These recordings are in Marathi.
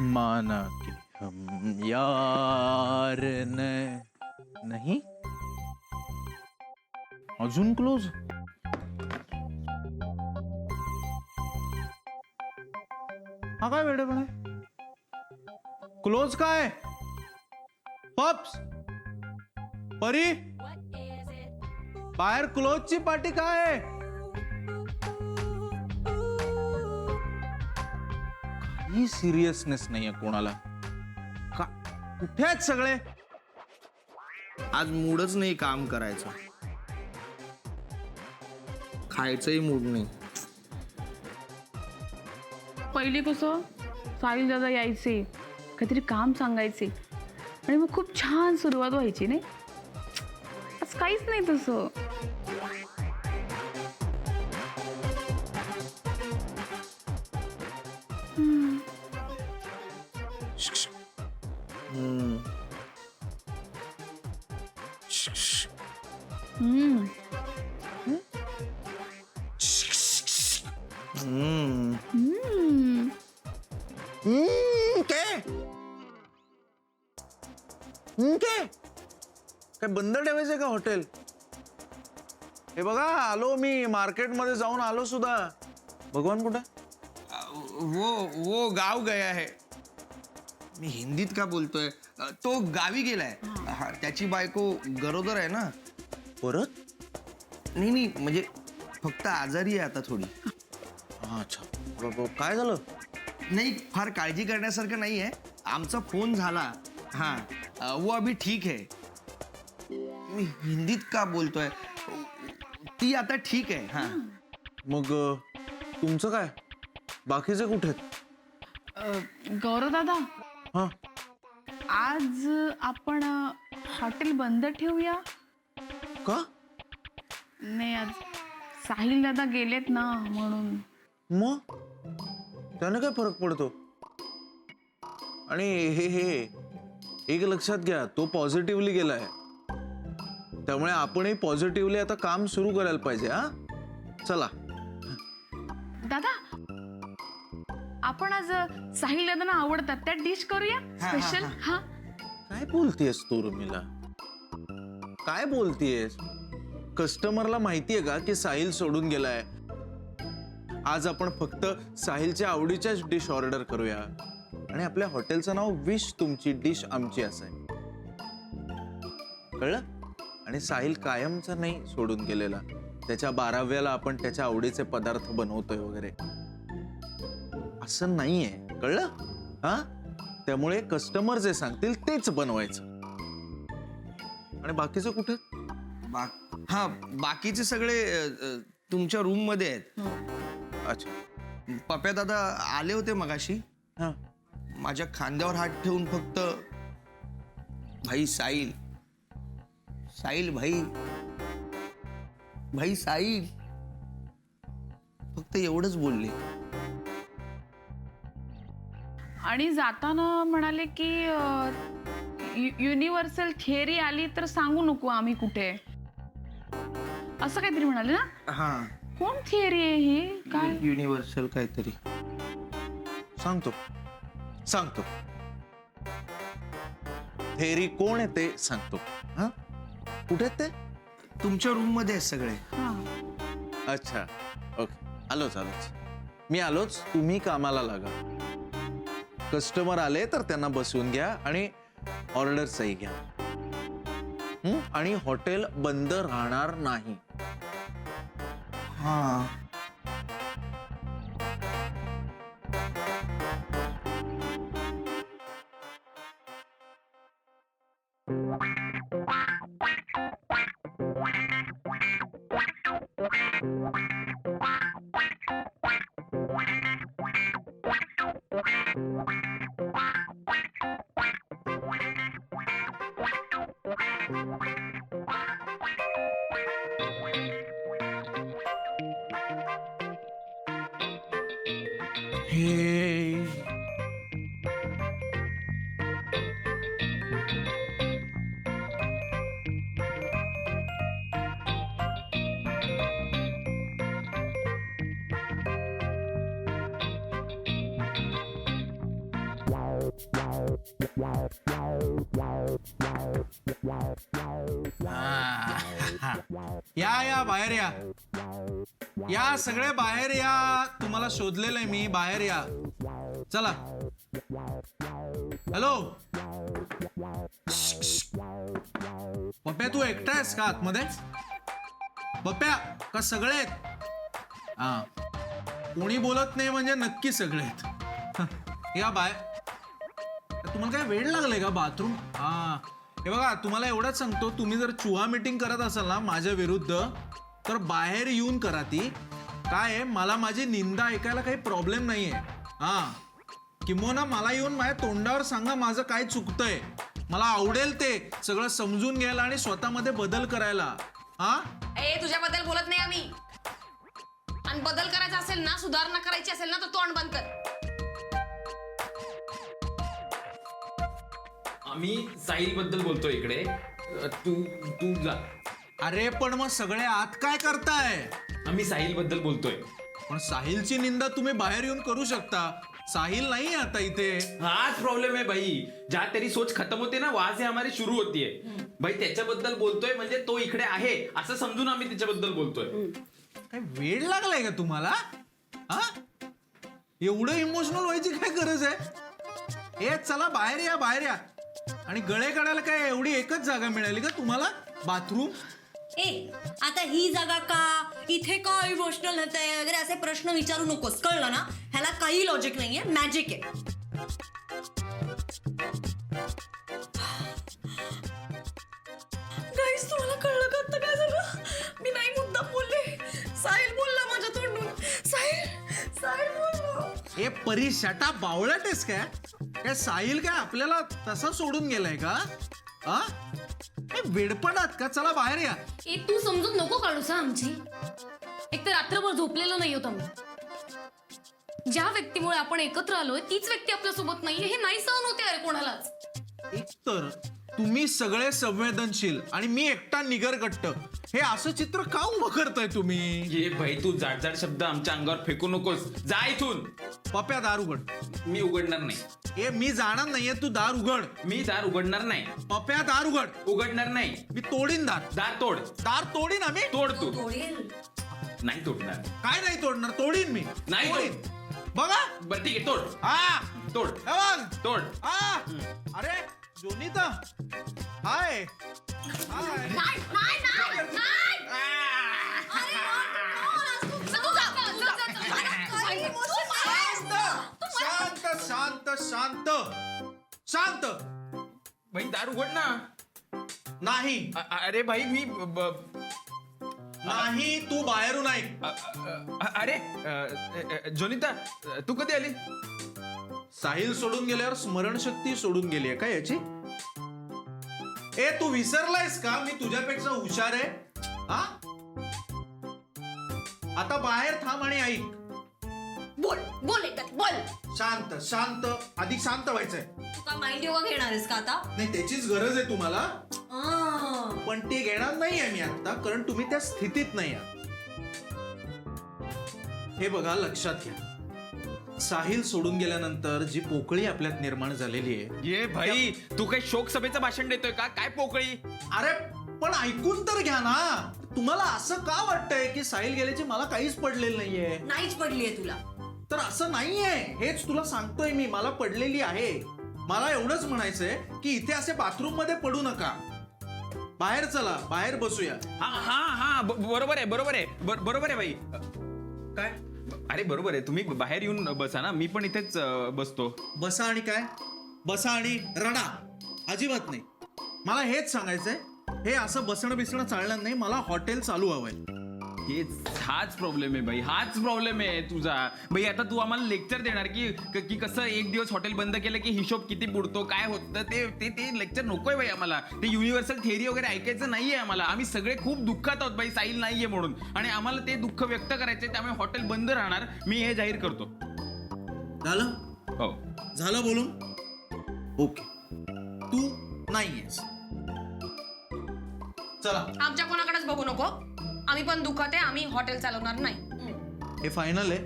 माना कि हम यार न नहीं? अजून क्लोज हा काय वेळेपण आहे क्लोज काय पप्स परी? बाहेर क्लोजची पाटी काय आहे? काही सिरियसनेस नाहीये कोणाला. का? कुठे आहेत सगळे? आज मूडच नाही काम करायचं. खायचंही मूड नाही. पहिले कसं साहिल दादा यायचे काहीतरी काम सांगायचे. आणि मग खूप छान सुरुवात व्हायची नाही? आज काहीच नाही तसं. काय काय बंद ठेवायचंय का हॉटेल हे बघा आलो मी मार्केटमध्ये जाऊन आलो सुद्धा. भगवान कुठे? वो वो गाव गया है. मी हिंदीत का बोलतोय? तो गावी गेलाय. हा, त्याची बायको गरोदर आहे ना. परत? नाही नाही म्हणजे फक्त आजारी आहे आता थोडी. हा, अच्छा काय झालं? नाही फार काळजी करण्यासारखं नाही आहे आमचा फोन झाला. हा. अ, वो अभी ठीक है मी हिंदीत का बोलतोय? ती आता ठीक आहे. हा. मग अ, तुमचं काय? बाकीचे कुठे आहेत? गौरव दादा हा. आज आपण अ, हॉटेल बंद ठेवूया? का? नाही आज साहिल दादा गेलेत ना म्हणून. मग? त्याने काय फरक पडतो? आणि हे हे एक लक्षात घ्या तो पॉझिटिव्हली गेलाय. त्यामुळे आपणही पॉझिटिव्हली आता काम सुरू करायला पाहिजे हा? चला. दादा आपण आज साहिल दादांना आवडतात. त्या डिश करूया? स्पेशल? हा? काय बोलतीयस तू रुमिला काय बोलतीयस? कस्टमरला माहितीये का की साहिल सोडून गेलाय? आज आपण फक्त साहिलच्या आवडीच्याच डिश ऑर्डर करूया. आणि आपल्या हॉटेलचं नाव विश तुमची डिश आमची असं आहे. कळलं? आणि साहिल कायमचा नाही सोडून गेलेला. त्याच्या बाराव्याला आपण त्याच्या आवडीचे पदार्थ बनवतोय वगैरे. असं नाहीये. कळलं? हा? त्यामुळे कस्टमर जे सांगतील तेच बनवायचं. आणि बाकीचं कुठे? बा हा बाकीचे सगळे अ, अ, तुमच्या रूममध्ये आहेत. अच्छा. पप्या दादा आले होते मगाशी. हा. माझ्या खांद्यावर हात ठेवून फक्त भाई साईल साईल भाई. भाई साईल फक्त एवढंच बोलले. आणि जाताना म्हणाले की युनिव्हर्सल थिअरी आली तर सांगू नको आम्ही कुठे. आहे. असं काहीतरी म्हणाले ना? हा. कोण थिअरी आहे ही? काय? युनिव्हर्सल काहीतरी. सांगतो. सांगतो. थेरी कोण आहे ते सांगतो. हा? कुठे आहेत ते? तुमच्या रूममध्ये आहेत सगळे. हा. अच्छा. ओके आलोच आलोच. मी आलोच. तुम्ही कामाला लागा. कस्टमर आले तर त्यांना बसवून घ्या आणि ऑर्डरचाही घ्या. हं? आणि हॉटेल बंद राहणार नाही. हा हे हा. या या बाहेर या. या सगळे बाहेर या. तुम्हाला शोधलेलं आहे मी बाहेर या. चला. हॅलो? पप्प्या तू एकटा आहेस का आतमध्ये? पप्प्या का सगळे आहेत? हा. कोणी बोलत नाही म्हणजे नक्की सगळे आहेत. या बाय तुम्हाला काय वेळ लागलाय का बाथरूम? हा. हे बघा तुम्हाला एवढंच सांगतो तुम्ही जर चुहा मीटिंग करत असाल ना माझ्या विरुद्ध तर बाहेर येऊन करा ती. काय आहे, मला माझी निंदा ऐकायला काही प्रॉब्लेम नाहीये. हा. किंवा मला येऊन माझ्या तोंडावर सांगा माझं काय चुकतंय. मला आवडेल ते. सगळं समजून घ्यायला आणि स्वतःमध्ये बदल करायला. हा? ए तुझ्याबद्दल बोलत नाही आम्ही. आणि बदल करायचा असेल ना सुधारणा करायची असेल ना तर तोंड बंद कर. आम्ही साहिलबद्दल बोलतोय इकडे. तू तू जा. अरे पण मग सगळे आत काय करताय? आम्ही साहिलबद्दल बोलतोय. पण साहिलची निंदा तुम्ही बाहेर येऊन करू शकता. साहिल नाही आता इथे. हाच प्रॉब्लेम है भाई जहाँ तेरी सोच खत्म होते ना वहां से हमारी शुरू होतीये. भाई त्याच्याबद्दल बोलतोय म्हणजे तो इकडे आहे असं समजून आम्ही त्याच्याबद्दल बोलतोय. काय वेळ लागलाय का तुम्हाला? हा? एवढं इमोशनल व्हायची काय गरज आहे? ए चला बाहेर या बाहेर या. आणि गळे काढायला काय एवढी एकच जागा मिळाली का तुम्हाला? बाथरूम? ए आता ही जागा का? इथे का इमोशनल होत आहे वगैरे असे प्रश्न विचारू नकोस. कळलं ना? ह्याला काही लॉजिक नाहीये. मॅजिक आहे. तुम्हाला कळलं का आता काय झालं? मी नाही बोलले. साहिल बोलला माझ्या तोंडून. साहिल साहिल बोललो. ए परी शटा बावळटेस काय? काय साहिल काय आपल्याला तसा सोडून गेलाय का? वेडपणात का? चला बाहेर या. ए तू समजून नको काढूस हा आमची. एक तर रात्रभर झोपलेलो नाही होत आम्ही ज्या व्यक्तीमुळे आपण एकत्र आलोय तीच व्यक्ती आपल्यासोबत नाहीये हे नाही सहन होते अरे कोणालाच. एकतर तुम्ही सगळे संवेदनशील आणि मी एकटा निगरगट्ट. हे असं चित्र का उभं करताय तुम्ही? ये भाई तू जाड जाड शब्द आमच्या अंगावर फेकू नकोस. जा इथून. पप्या दार उघड. मी उघडणार नाही. ए मी जाणार नाहीये तू दार उघड. मी दार उघडणार नाही. पप्या दार उघड. उघडणार नाही. मी तोडीन दार. दार तोड. दार तोडीन आम्ही? तोड तू. नाही तोडणार. काय नाही तोडणार? तोडीन मी. नाही तोडीन. बघा. बरं ठीक आहे तोड. हा. तोड. हे बघ. तोड. हा. अरे जोनिता? हाय. हाय. नाही नाही नाही. शांत शांत शांत शांत. भाई दार उघड ना. नाही. अ- अ- अरे भाई मी ब- ब- नाही तू बाहेरून ऐक. अ- अ- अ- अरे अ, अ, अ, जोनिता तू कधी आली? साहिल सोडून गेल्यावर स्मरणशक्ती सोडून गेली आहे का याची? ए तू विसरलायस का? मी तुझ्यापेक्षा हुशार आहे. हा? आता बाहेर थांब आणि ऐक. बोल बोल बोल. शांत शांत. आधी शांत व्हायचंय. तू का माइंड योगा घेणार आहेस का आता? नाही त्याचीच गरज आहे तुम्हाला. पण ते घेणार नाहीये मी आता कारण तुम्ही त्या स्थितीत नाही आहात हे बघा लक्षात घ्या. साहिल सोडून गेल्यानंतर जी पोकळी आपल्यात निर्माण झालेली आहे ये भाई तू काही शोक सभेचं भाषण देतोय का? काय पोकळी? अरे पण ऐकून तर घ्या ना. तुम्हाला असं का वाटतंय की साहिल गेल्याची मला काहीच पडलेलं नाहीये? नाहीच पडलीये तुला. तर असं नाहीये. हेच तुला सांगतोय मी. मला पडलेली आहे. मला एवढंच म्हणायचंय की इथे असे बाथरूममध्ये पडू नका. बाहेर चला. बाहेर बसूया. हा हा हा. ब- बरोबर आहे बरोबर आहे. बर- बरोबर आहे भाई. काय? अरे बरोबर आहे. तुम्ही बाहेर येऊन बसा ना. मी पण इथेच बसतो. बसा आणि काय? बसा आणि रडा. अजिबात नाही. मला हेच सांगायचंय. हे असं बसणं बिसणं चालणार नाही. मला हॉटेल चालू हवंय. हेच हाच प्रॉब्लेम आहे भाई हाच प्रॉब्लेम आहे तुझा. भाई आता तू आम्हाला लेक्चर देणार की क- की कसं एक दिवस हॉटेल बंद केलं की हिशोब किती बुडतो काय होतं ते ते ते लेक्चर नकोय भाई आम्हाला. ते युनिव्हर्सल थेअरी वगैरे ऐकायचं नाहीये आम्हाला. आम्ही सगळे खूप दुःखात आहोत भाई साईल नाहीये म्हणून. आणि आम्हाला ते दुःख व्यक्त करायचंय त्यामुळे हॉटेल बंद राहणार. मी हे जाहीर करतो. झालं? हो. झालं बोलून? ओके. तू नाहीयेस. चला. आमच्या कोणाकडेच बघू नको. आम्ही पण दुखात आहे आम्ही हॉटेल चालवणार नाही. हे फायनल आहे.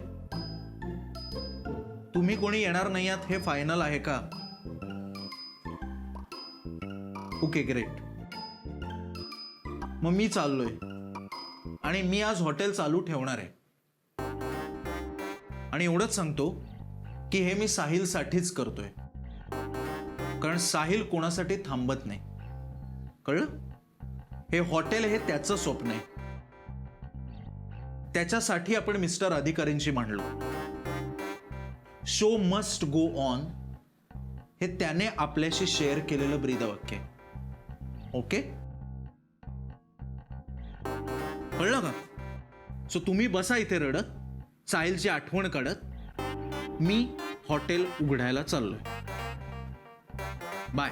तुम्ही कोणी येणार नाही आहात हे फायनल आहे का? ओके ग्रेट मग मी चाललोय. आणि मी आज हॉटेल चालू ठेवणार आहे. आणि एवढंच सांगतो की हे मी साहिलसाठीच करतोय. कारण साहिल कोणासाठी थांबत नाही. कळलं? हे हॉटेल हे त्याचं स्वप्न आहे. त्याच्यासाठी आपण मिस्टर अधिकारींशी मांडलो. शो मस्ट गो ऑन हे त्याने आपल्याशी शेअर केलेलं ब्रीदवाक्य ओके कळलं का? सो तुम्ही बसा इथे रडत. साहिलची आठवण काढत. मी हॉटेल उघडायला चाललोय. बाय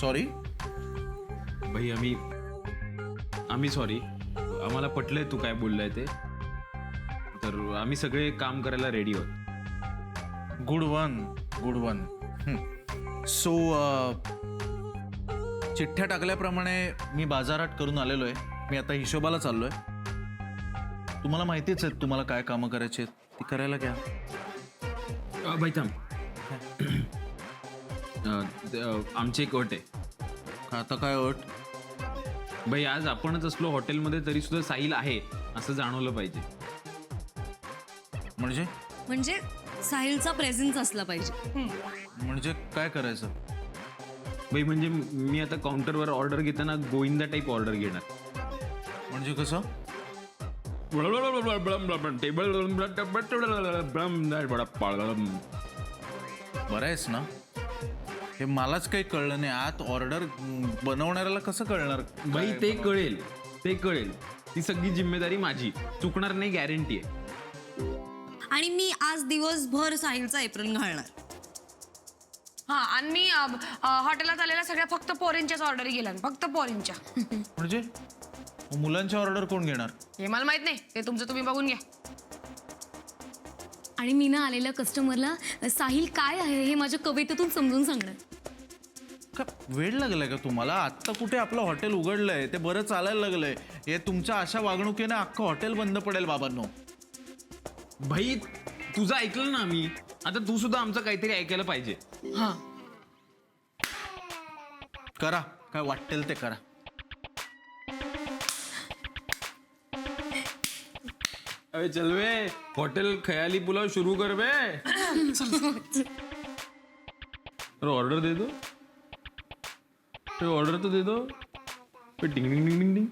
सॉरी भाई आम्ही आम्ही सॉरी आम्हाला पटलंय तू काय बोललाय ते. तर आम्ही सगळे काम करायला रेडी आहोत. Good one good one so चिठ्ठ्या टाकल्याप्रमाणे मी बाजारात करून आलेलो आहे मी आता हिशोबाला चाललोय. तुम्हाला माहितीच आहे तुम्हाला काय कामं करायची आहेत. ती करायला घ्या. अ, भाई थांब. आमची एक अट आहे. आता काय अट? भाई आज आपणच असलो हॉटेलमध्ये तरी सुद्धा साहिल आहे असं जाणवलं पाहिजे. म्हणजे? म्हणजे साहिलचा प्रेझेन्स असला पाहिजे. म्हणजे काय करायचं? भाई म्हणजे मी आता काउंटरवर ऑर्डर घेताना गोविंदा टाईप ऑर्डर घेणार. म्हणजे कसं? टेबल बरं आहेस ना? हे मलाच काही कळलं नाही. आत ऑर्डर बनवणाऱ्याला कसं कळणार? भाई ते कळेल. ते कळेल. ती सगळी जिम्मेदारी माझी. चुकणार नाही गॅरंटी आहे. आणि मी आज दिवसभर साहिलचा एप्रिल घालणार. हा आणि मी अ, अ, हॉटेलात आलेल्या सगळ्या फक्त पोरींच्याच ऑर्डरी गेल्या फक्त पोरींच्या. म्हणजे? मग मुलांची ऑर्डर कोण घेणार? हे मला माहीत नाही. ते तुमचं तुम्ही बघून घ्या. आणि मी ना आलेल्या कस्टमरला साहिल काय आहे हे माझ्या कवितेतून समजून सांगणार? का वेळ लागलाय का तुम्हाला? आत्ता कुठे आपलं हॉटेल उघडलंय? ते बरं चालायला लागलंय. हे तुमच्या अशा वागणुकीने अख्खं हॉटेल बंद पडेल बाबांनो. भाई तुझं ऐकलं ना आम्ही आता तू सुद्धा आमचं काहीतरी ऐकायला पाहिजे. हा. करा. काय वाटेल ते करा. अबे चल बे, होटल ख्याली पुलाव शुरू कर बे। अरे ऑर्डर दे दो। अरे ऑर्डर तो दे दो। फिर डिंग डिंग डिंग डिंग डिंग।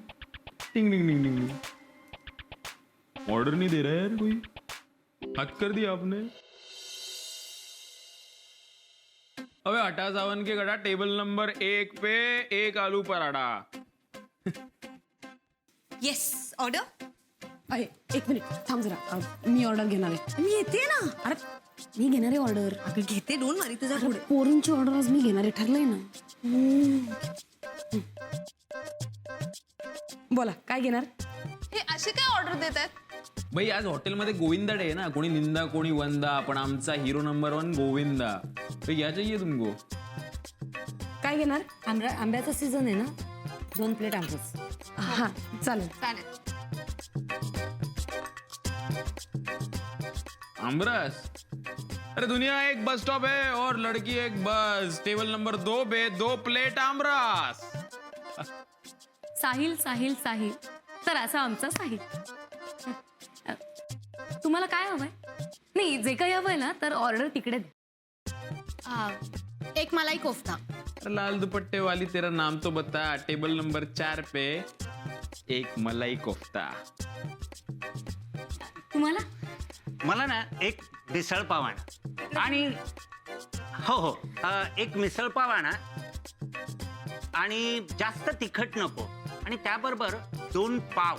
डिंग डिंग डिंग ऑर्डर नहीं दे रहा है यार कोई। हद कर दिया आपने। अबे अटा सावन के गड़ा टेबल नंबर एक पे एक आलू पराठा। यस ऑर्डर अरे एक मिनिट. थांब जरा. अ, मी ऑर्डर घेणार आहे. मी येते ना. अरे मी घेणार आहे ऑर्डर अगं घेते. डोंट मारी तुझा पुढे. पोरींची ऑर्डर आज मी घेणार आहे. ठरलंय ना. बोला काय घेणार? हे असे काय ऑर्डर देत आहेत भाई आज हॉटेलमध्ये गोविंदा डे आहे ना. कोणी निंदा कोणी वंदा. पण आमचा हिरो नंबर वन गोविंदा. तो या चाहिए तुमको काय घेणार? आंब्या आंब्याचा सीझन आहे ना. दोन प्लेट आंबच. हा चालेल. चालेल. आमरस अरे दुनिया एक बस स्टॉप है और लड़की एक बस। टेबल नंबर दो पे दो प्लेट आमरस साहिल साहिल साहिल। तर असा आमचा साहिल। अ, तुम्हाला काय हवंय? नाही जे काही हवंय ना तर ऑर्डर तिकडे द्या. आ, एक मलाई कोफ्ता. अरे लाल दुपट्टे वाली तेरा नाम तो बता। टेबल नंबर चार पे एक मलाई कोफ्ता। तुम्हाला? मला ना एक मिसळ पाव आणा आणि हो हो. अ, एक मिसळ पाव आणा आणि जास्त तिखट नको. आणि त्याबरोबर दोन पाव.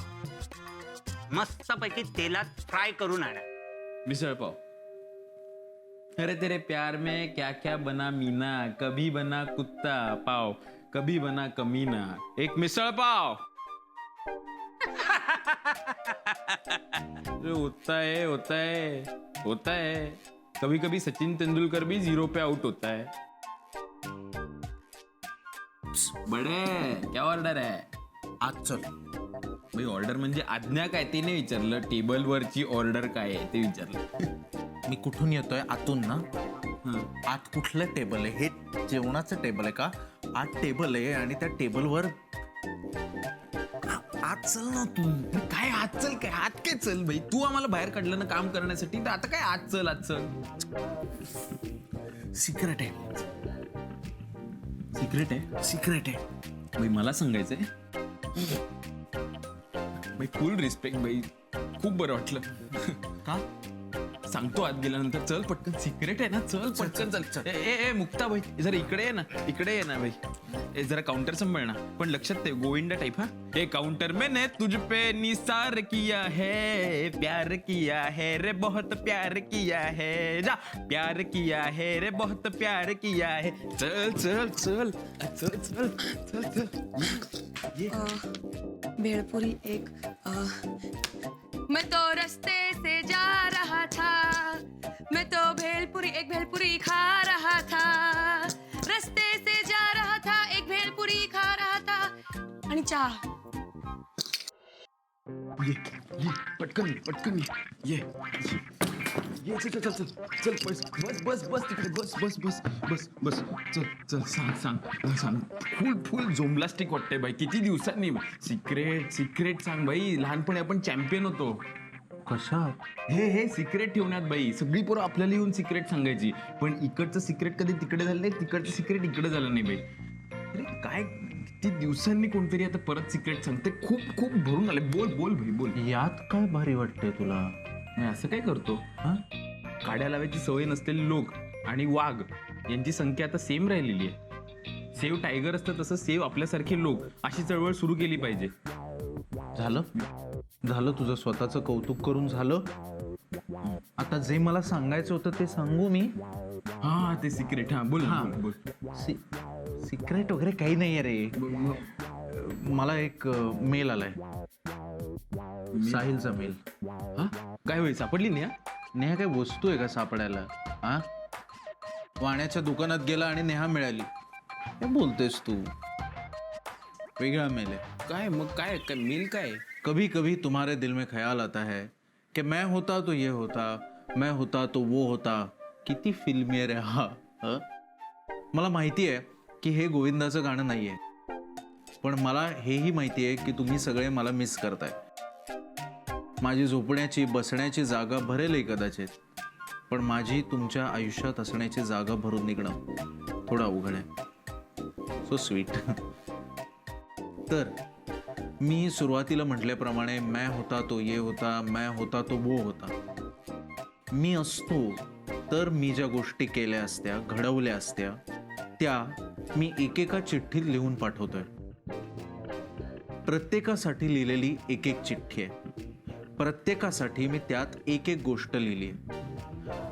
मस्तपैकी तेलात फ्राय करून आणा. मिसळ पाव. अरे तेरे प्यार में क्या क्या बना मीना? कभी बना कुत्ता पाव. कभी बना कमीना. एक मिसळ पाव. अरे होता है होता है होता है। कभी कभी सचिन तेंदुलकर भी जीरो पे आउट होता है। बडे क्या ऑर्डर आहे आज चल। भाई ऑर्डर म्हणजे आज्ञा काय ते नाही विचारलं. टेबलवरची ऑर्डर काय आहे ते विचारलं. मी कुठून येतोय? आतून ना? हं. आत कुठलं टेबल आहे? हे जेवणाचं टेबल आहे का? आत टेबल आहे आणि त्या टेबलवर आत चल ना तू. काय आज चल काय आज काय चल भाई तू आम्हाला बाहेर काढलं ना काम करण्यासाठी तर आता काय आज चल आज चल सिक्रेट आहे. सिक्रेट आहे? सिक्रेट आहे. भाई मला सांगायचंय. भाई फुल रिस्पेक्ट भाई खूप बरं वाटलं. का? सांगतो आत गेल्यानंतर. चल पटकन सिक्रेट आहे ना चल पटकन. चल ए ए ए, मुक्ता भाई जरा इकडे ये ना इकडे ये ना भाई. ए जरा काउंटर संभाळ ना पण लक्षात ठेव गोविंदा टाइप हा. ए काउंटर मैंने तुझ पे निसार किया है प्यार किया है रे बहुत प्यार किया है जा। प्यार किया है रे बहुत प्यार किया है। चल चल चल चल चल चल चल। भेळपुरी एक मैं तो रस्ते से जा रहा था। मैं तो भेलपुरी, एक भेलपुरी खा रहा था। रस्ते से जा रहा था, एक भेलपुरी खा रहा था। आणि चहा। ये ये, पटकन पटकन, ये ये। चल चल चल चल चल बस बस बस बस तिकडे बस बस बस बस बस चल चल सांग सांग सांग. फुल फुल झोमलास्टिक वाटतंय बाई किती दिवसांनी सिक्रेट सिक्रेट सांग बाई लहानपणी आपण चॅम्पियन होतो. कशा हे हे सिक्रेट ठेवण्यात बाई सगळी पोरं आपल्याला येऊन सिक्रेट सांगायची पण इकडचं सिक्रेट कधी तिकडे झालं नाही तिकडचं सिक्रेट इकडे झालं नाही बाई. अरे काय किती दिवसांनी कोणतरी आता परत सिक्रेट सांगते खूप खूप भरून आले बोल बोल भाई बोल. यात काय भारी वाटतंय तुला? मी असं काय करतो? हा? काड्या लावायची सवय नसलेले लोक आणि वाघ यांची संख्या आता सेम राहिलेली आहे. सेव टायगर असतं तसं सेव आपल्यासारखे लोक अशी चळवळ सुरू केली पाहिजे. झालं? झालं तुझं स्वतःचं कौतुक करून झालं? आता जे मला सांगायचं होतं ते सांगू मी? हा ते सिक्रेट हा बोल हा. बोल, सिक्रेट वगैरे काही नाहीये रे. मला एक मेल आलाय. साहिलचा मेल. हा? काय होईल? सापडली नाही? नेहा काय वस्तू आहे का सापडायला? हा वाण्याच्या दुकानात गेला आणि नेहा मिळाली. काय बोलतेस तू. वेगळा मेल आहे. काय मग काय काय मेल काय? कभी कभी तुम्हारे दिल में ख्याल आता है कि मैं होता तो ये होता मैं होता तो वो होता. किती फिल्मी आहे हा? मला माहिती आहे की हे गोविंदाचं गाणं नाहीये. पण मला हेही माहिती आहे की तुम्ही सगळे मला मिस करताय. माझी झोपण्याची बसण्याची जागा भरेलही कदाचित पण माझी तुमच्या आयुष्यात असण्याची जागा भरून निघणं थोडं अवघड आहे. सो स्वीट तर मी सुरुवातीला म्हटल्याप्रमाणे मैं होता तो ये होता मैं होता तो वो होता. मी असतो तर मी ज्या गोष्टी केल्या असत्या घडवल्या असत्या त्या मी एकेका चिठ्ठीत लिहून पाठवतोय. प्रत्येकासाठी लिहिलेली एक एक चिठ्ठी आहे. प्रत्येकासाठी मी त्यात एक एक गोष्ट लिहिली आहे.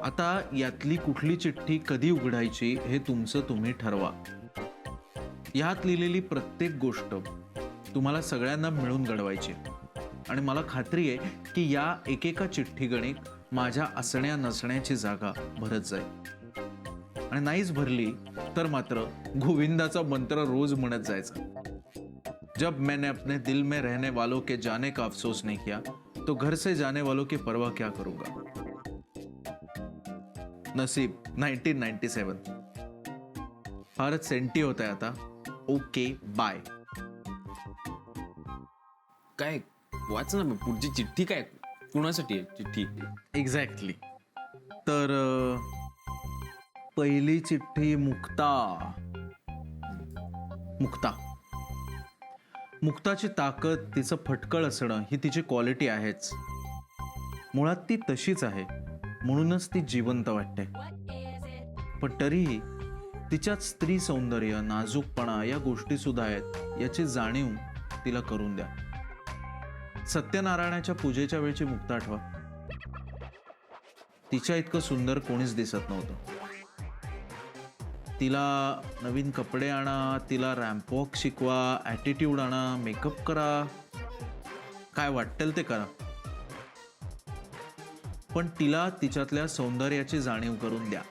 आता यातली कुठली चिठ्ठी कधी उघडायची हे तुमचं तुम्ही ठरवा. यात लिहिलेली प्रत्येक गोष्ट तुम्हाला सगळ्यांना मिळून घडवायची आणि मला खात्री आहे की या एकेका चिठ्ठी गणित माझ्या असण्या नसण्याची जागा भरत जाईल. आणि नाहीच भरली तर मात्र गोविंदाचा मंत्र रोज म्हणत जायचा. जब मैंने अपने दिल में रहने वालों के जाने का अफसोस नहीं किया तो घर से जाने वालों की परवाह क्या करूंगा? नसीब 1997 फारच सेंटी होत आता ओके बाय। काय वाच ना मग पुढची चिठ्ठी काय? कुणासाठी आहे चिठ्ठी? एक्झॅक्टली तर पहिली चिठ्ठी मुक्ता. मुक्ता. मुक्ताची ताकद तिचं फटकळ असणं ही तिची क्वालिटी आहेच. मुळात ती तशीच आहे. म्हणूनच ती जिवंत वाटते. पण तरीही तिच्यात स्त्री सौंदर्य नाजूकपणा या गोष्टी सुद्धा आहेत याची जाणीव तिला करून द्या. सत्यनारायणाच्या पूजेच्या वेळची मुक्ता आठवा तिच्या इतकं सुंदर कोणीच दिसत नव्हतं. तिला नवीन कपडे आणा तिला रॅम्पवॉक शिकवा ॲटिट्यूड आणा मेकअप करा. काय वाटेल ते करा. पण तिला तिच्यातल्या सौंदर्याची जाणीव करून द्या.